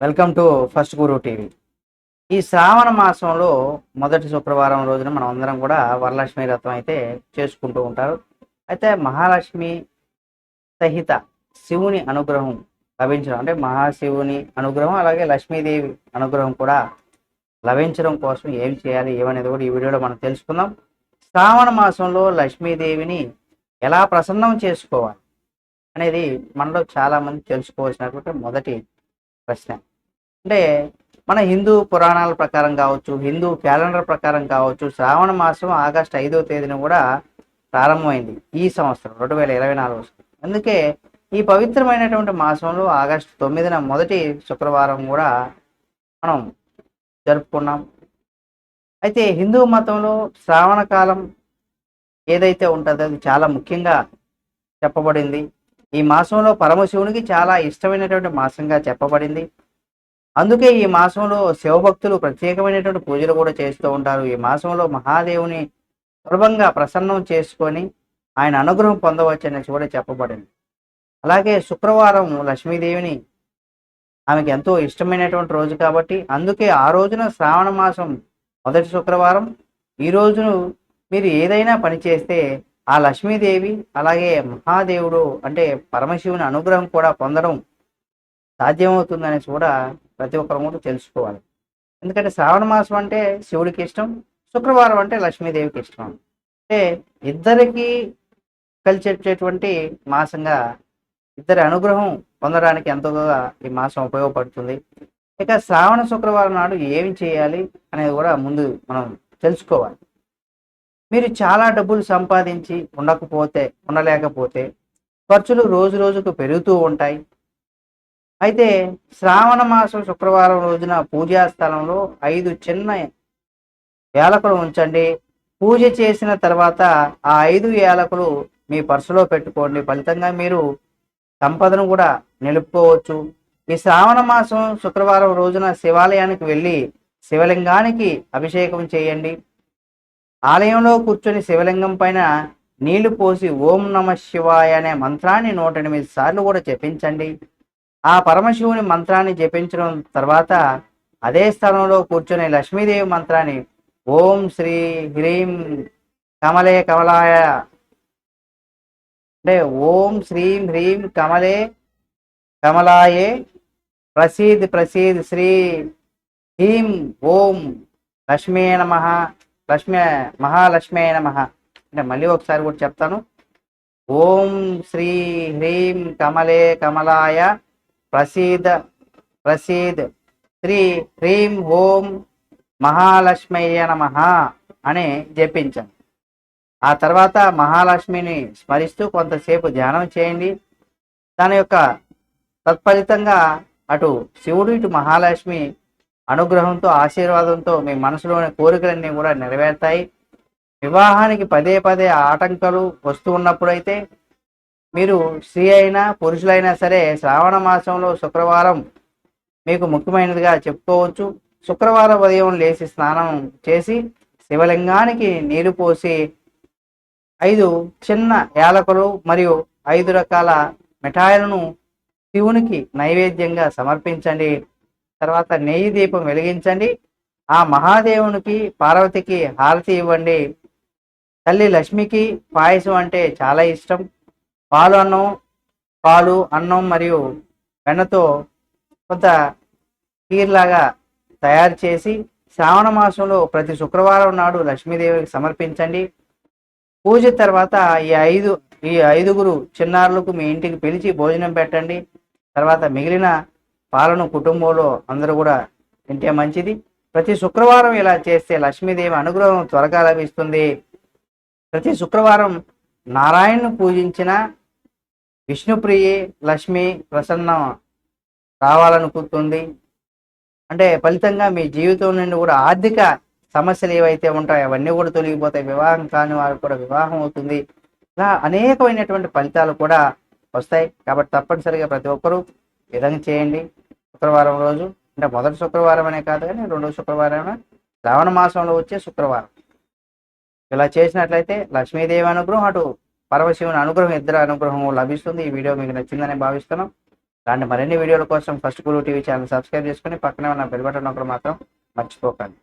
Welcome to first Guru TV. ఈ శ్రావణ మాసంలో మొదటి శుక్రవారం రోజున మనం అందరం కూడా వరలక్ష్మి వ్రతం అయితే చేసుకుంటూ ఉంటారు. అయితే మహాలక్ష్మి సహిత శివుని అనుగ్రహం లభించడం అంటే మహాశివుని అనుగ్రహం అలాగే లక్ష్మీదేవి అనుగ్రహం కూడా లభించడం కోసం ఏం చేయాలి ఏమనేది కూడా ఈ వీడియోలో మనం తెలుసుకుందాం. శ్రావణ మాసంలో లక్ష్మీదేవిని ఎలా ప్రసన్నం చేసుకోవాలి అనేది మనలో చాలా మంది తెలుసుకోవాల్సినటువంటి మొదటి ప్రశ్న. అంటే మన హిందూ పురాణాల ప్రకారం కావచ్చు హిందూ క్యాలెండర్ ప్రకారం కావచ్చు శ్రావణ మాసం ఆగస్టు ఐదవ తేదీన కూడా ప్రారంభమైంది ఈ సంవత్సరం రెండు వేల ఇరవై నాలుగు అందుకే ఈ పవిత్రమైనటువంటి మాసంలో ఆగస్టు తొమ్మిదిన మొదటి శుక్రవారం కూడా మనం జరుపుకున్నాం. అయితే హిందూ మతంలో శ్రావణ కాలం ఏదైతే ఉంటుందో అది చాలా ముఖ్యంగా చెప్పబడింది. ఈ మాసంలో పరమశివునికి చాలా ఇష్టమైనటువంటి మాసంగా చెప్పబడింది. అందుకే ఈ మాసంలో శివభక్తులు ప్రత్యేకమైనటువంటి పూజలు కూడా చేస్తూ ఉంటారు. ఈ మాసంలో మహాదేవుని సులభంగా ప్రసన్నం చేసుకొని ఆయన అనుగ్రహం పొందవచ్చని కూడా చెప్పబడింది. అలాగే శుక్రవారం లక్ష్మీదేవిని ఆమెకి ఎంతో ఇష్టమైనటువంటి రోజు కాబట్టి అందుకే ఆ రోజున శ్రావణ మాసం మొదటి శుక్రవారం. ఈ రోజును మీరు ఏదైనా పని చేస్తే ఆ లక్ష్మీదేవి అలాగే మహాదేవుడు అంటే పరమశివుని అనుగ్రహం కూడా పొందడం సాధ్యమవుతుందని కూడా ప్రతి ఒక్కరు కూడా తెలుసుకోవాలి. ఎందుకంటే శ్రావణ మాసం అంటే శివుడికి ఇష్టం శుక్రవారం అంటే లక్ష్మీదేవికి ఇష్టం. అంటే ఇద్దరికి కలిసేటటువంటి మాసంగా ఇద్దరి అనుగ్రహం పొందడానికి ఎంతగా ఈ మాసం ఉపయోగపడుతుంది. ఇక శ్రావణ శుక్రవారం నాడు ఏమి చేయాలి అనేది కూడా ముందు మనం తెలుసుకోవాలి. మీరు చాలా డబ్బులు సంపాదించి ఉండకపోతే ఉండలేకపోతే ఖర్చులు రోజు రోజుకు పెరుగుతూ ఉంటాయి. అయితే శ్రావణ మాసం శుక్రవారం రోజున పూజా స్థలంలో ఐదు చిన్న యాలకులు ఉంచండి. పూజ చేసిన తర్వాత ఆ ఐదు యాలకులు మీ పర్సులో పెట్టుకోండి. ఫలితంగా మీరు సంపదను కూడా నిలుపుకోవచ్చు. ఈ శ్రావణ మాసం శుక్రవారం రోజున శివాలయానికి వెళ్ళి శివలింగానికి అభిషేకం చేయండి. ఆలయంలో కూర్చొని శివలింగం పైన నీళ్ళు పోసి ఓం నమ శివాయ అనే మంత్రాన్ని నూట ఎనిమిది సార్లు కూడా జపించండి. ఆ పరమశివుని మంత్రాన్ని జపించడం తర్వాత అదే స్థలంలో కూర్చొని లక్ష్మీదేవి మంత్రాన్ని ఓం శ్రీ హ్రీం కమలే కమలాయ అంటే ఓం శ్రీం హ్రీం కమలే కమలాయే ప్రసీద్ ప్రసీద్ శ్రీ హ్రీం ఓం లక్ష్మీ నమ లక్ష్మీ అయిన మహా అంటే మళ్ళీ ఒకసారి కూడా చెప్తాను. ఓం శ్రీ హ్రీం కమలే కమలాయ ప్రసీద ప్రసీద్ శ్రీ హ్రీం ఓం మహాలక్ష్మయ్య నమ అని జపించాను. ఆ తర్వాత మహాలక్ష్మిని స్మరిస్తూ కొంతసేపు ధ్యానం చేయండి. దాని యొక్క తత్ఫలితంగా అటు శివుడు ఇటు మహాలక్ష్మి అనుగ్రహంతో ఆశీర్వాదంతో మీ మనసులోని కోరికలన్నీ కూడా నెరవేరుతాయి. వివాహానికి పదే పదే ఆటంకాలు వస్తూ ఉన్నప్పుడైతే మీరు స్త్రీ అయినా పురుషులైనా సరే శ్రావణ మాసంలో శుక్రవారం మీకు ముఖ్యమైనదిగా చెప్పుకోవచ్చు. శుక్రవారం ఉదయం లేచి స్నానం చేసి శివలింగానికి నీరు పోసి ఐదు చిన్న యాలకులు మరియు ఐదు రకాల మిఠాయిలను శివునికి నైవేద్యంగా సమర్పించండి. తర్వాత నెయ్యి దీపం వెలిగించండి. ఆ మహాదేవునికి పార్వతికి హారతి ఇవ్వండి. తల్లి లక్ష్మికి పాయసం అంటే చాలా ఇష్టం. పాలు అన్నం పాలు అన్నం మరియు వెన్నతో కొంత కీర్లాగా తయారు చేసి శ్రావణ మాసంలో ప్రతి శుక్రవారం నాడు లక్ష్మీదేవికి సమర్పించండి. పూజ తర్వాత ఈ ఐదు ఈ ఐదుగురు చిన్నారులకు మీ ఇంటికి పిలిచి భోజనం పెట్టండి. తర్వాత మిగిలిన పాలను కుటుంబంలో అందరూ కూడా తింటే మంచిది. ప్రతి శుక్రవారం ఇలా చేస్తే లక్ష్మీదేవి అనుగ్రహం త్వరగా లభిస్తుంది. ప్రతి శుక్రవారం నారాయణను పూజించిన విష్ణుప్రియ లక్ష్మి ప్రసన్నం రావాలనుకుంటుంది. అంటే ఫలితంగా మీ జీవితం నుండి కూడా ఆర్థిక సమస్యలు ఏవైతే ఉంటాయో అవన్నీ కూడా తొలగిపోతాయి. వివాహం కాని వారికి కూడా వివాహం అవుతుంది. ఇలా అనేకమైనటువంటి ఫలితాలు కూడా వస్తాయి. కాబట్టి తప్పనిసరిగా ప్రతి ఒక్కరూ విధంగా చేయండి. శుక్రవారం రోజు. అంటే మొదటి శుక్రవారం అనే కాదు కానీ రెండో శుక్రవారం శ్రావణ మాసంలో వచ్చే శుక్రవారం. ఇలా చేసినట్లయితే లక్ష్మీదేవి అనుగ్రహం అటు పరమశివుని అనుగ్రహం ఇద్దరు అనుగ్రహం లభిస్తుంది. ఈ వీడియో మీకు నచ్చిందని భావిస్తున్నాం. దాన్ని మరిన్ని వీడియోల కోసం ఫస్ట్ గురువు టీవీ ఛానల్ సబ్స్క్రైబ్ చేసుకుని పక్కనే ఉన్న బెల్ బటన్ ఒకటి మాత్రం మర్చిపోకండి.